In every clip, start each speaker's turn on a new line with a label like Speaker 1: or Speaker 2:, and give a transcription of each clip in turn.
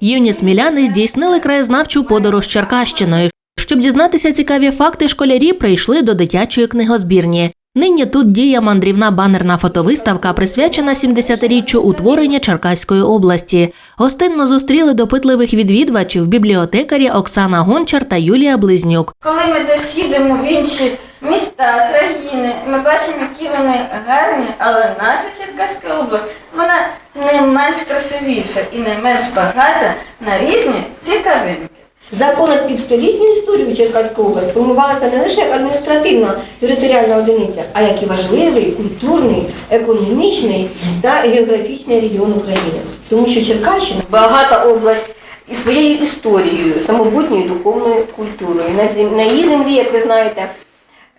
Speaker 1: Юні сміляни здійснили краєзнавчу подорож Черкащиною. Щоб дізнатися цікаві факти, школярі прийшли до дитячої книгозбірні. Нині тут діє мандрівна банерна фотовиставка, присвячена 70-річчю утворення Черкаської області. Гостинно зустріли допитливих відвідувачів бібліотекарі Оксана Гончар та Юлія Близнюк.
Speaker 2: Коли ми десь їдемо в інші міста, країни, ми бачимо, які вони гарні, але наша Черкаська область, вона не менш красивіша і не менш багата на різні цікавинки.
Speaker 3: За понад півстолітню історію Черкаської області формувалася не лише як адміністративна територіальна одиниця, а як і важливий культурний, економічний та географічний регіон України. Тому що Черкащина багата область і своєю історією, самобутньою духовною культурою. На її землі, як ви знаєте,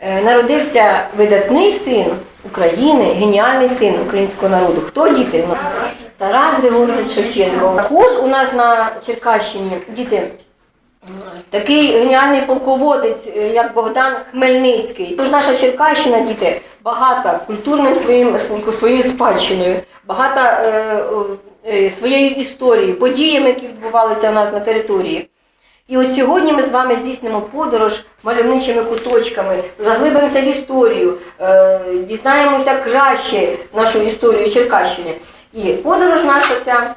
Speaker 3: е, народився видатний син України, геніальний син українського народу. Хто діти? Ну, Тарас Григорович Шевченко. Також у нас на Черкащині діти. Такий геніальний полководець, е, як Богдан Хмельницький. Тож наша Черкащина, діти, багата культурним своїм своєю спадщиною, багата е, е, своєю історією, подіями, які відбувалися у нас на території. І от сьогодні ми з вами здійснимо подорож мальовничими куточками, заглибимося в історію, е, дізнаємося краще нашу історію Черкащини. І подорож наша ця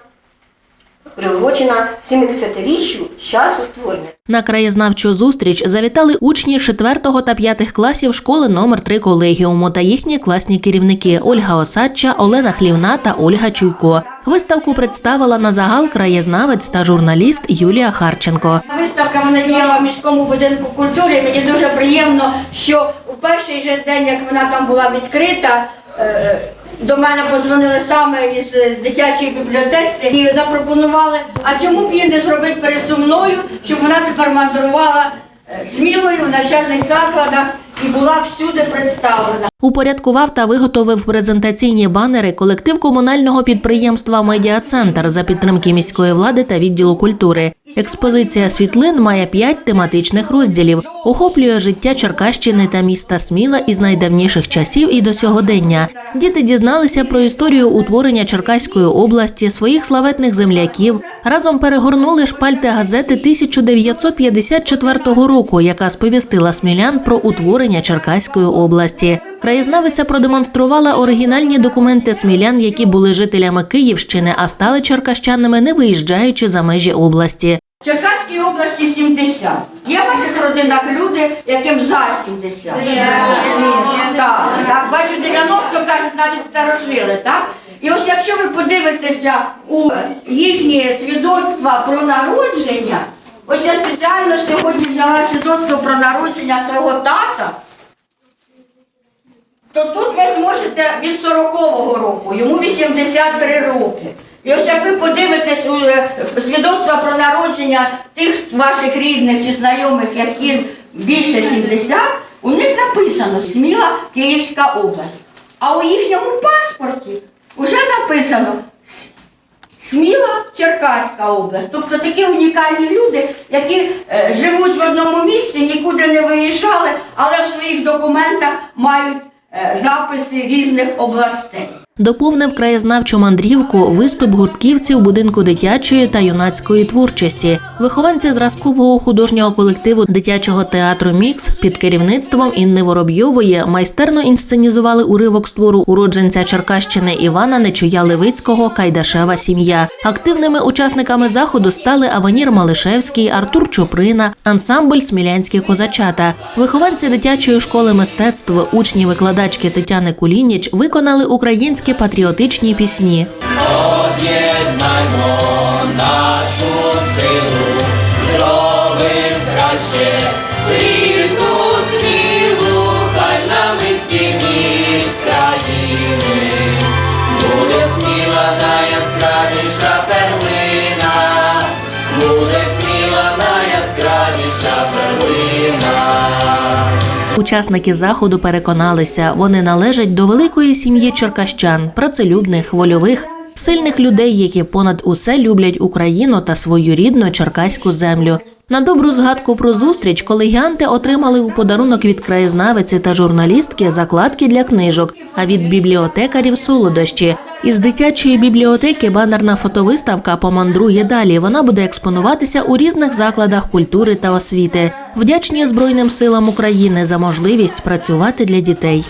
Speaker 3: приурочена 70-річчю з часу створення.
Speaker 1: На краєзнавчу зустріч завітали учні 4 та 5 класів школи номер 3 колегіуму та їхні класні керівники Ольга Осадча, Олена Хлівна та Ольга Чуйко. Виставку представила на загал краєзнавець та журналіст Юлія Харченко.
Speaker 4: Виставка вона діяла в міському будинку культури. Мені дуже приємно, що у перший же день, як вона там була відкрита, е, до мене позвонили саме із е, дитячої бібліотеки і запропонували, а чому б її не зробити пересумною, щоб вона тепер мандрувала е, смілою в навчальних закладах і була всюди представлена.
Speaker 1: Упорядкував та виготовив презентаційні банери колектив комунального підприємства Медіа-центр за підтримки міської влади та відділу культури. Експозиція світлин має п'ять тематичних розділів, охоплює життя Черкащини та міста Сміла із найдавніших часів і до сьогодення. Діти дізналися про історію утворення Черкаської області, своїх славетних земляків. Разом перегорнули шпальти газети 1954 року, яка сповістила смілян про утворення Черкаської області. Краєзнавиця продемонструвала оригінальні документи смілян, які були жителями Київщини, а стали черкащанами, не виїжджаючи за межі області.
Speaker 4: В Черкаській області 70. Є в ваших родинах люди, яким за 70? Так, так, бачу, 90 кажуть, навіть старожили, так? І ось якщо ви подивитеся у їхні свідоцтва про народження, ось я спеціально сьогодні взяла свідоцтво про народження свого тата, то тут ви зможете від 40-го року, йому 83 роки. І ось як ви подивитесь у е, свідоцтва про народження тих ваших рідних чи знайомих, які більше 70, у них написано Сміла Київська область. А у їхньому паспорті вже написано Сміла Черкаська область. Тобто такі унікальні люди, які е, живуть в одному місці, нікуди не виїжджали, але в своїх документах мають записи різних областей.
Speaker 1: Доповнив краєзнавчу мандрівку виступ гуртківців будинку дитячої та юнацької творчості. Вихованці зразкового художнього колективу дитячого театру Мікс під керівництвом Інни Воробйової майстерно інсценізували уривок з твору уродженця Черкащини Івана Нечуя Левицького Кайдашева сім'я. Активними учасниками заходу стали Аванір Малишевський, Артур Чуприна, ансамбль Смілянські козачата. Вихованці дитячої школи мистецтв, учні викладачки Тетяни Кулініч виконали українські патріотичні пісні.
Speaker 5: Об'єднаймо
Speaker 1: Учасники заходу переконалися, вони належать до великої сім'ї черкащан, працелюбних, вольових сильних людей, які понад усе люблять Україну та свою рідну черкаську землю. На добру згадку про зустріч колегіанти отримали у подарунок від краєзнавиці та журналістки закладки для книжок, а від бібліотекарів солодощі. Із дитячої бібліотеки банерна фотовиставка помандрує далі. Вона буде експонуватися у різних закладах культури та освіти. Вдячні Збройним силам України за можливість працювати для дітей.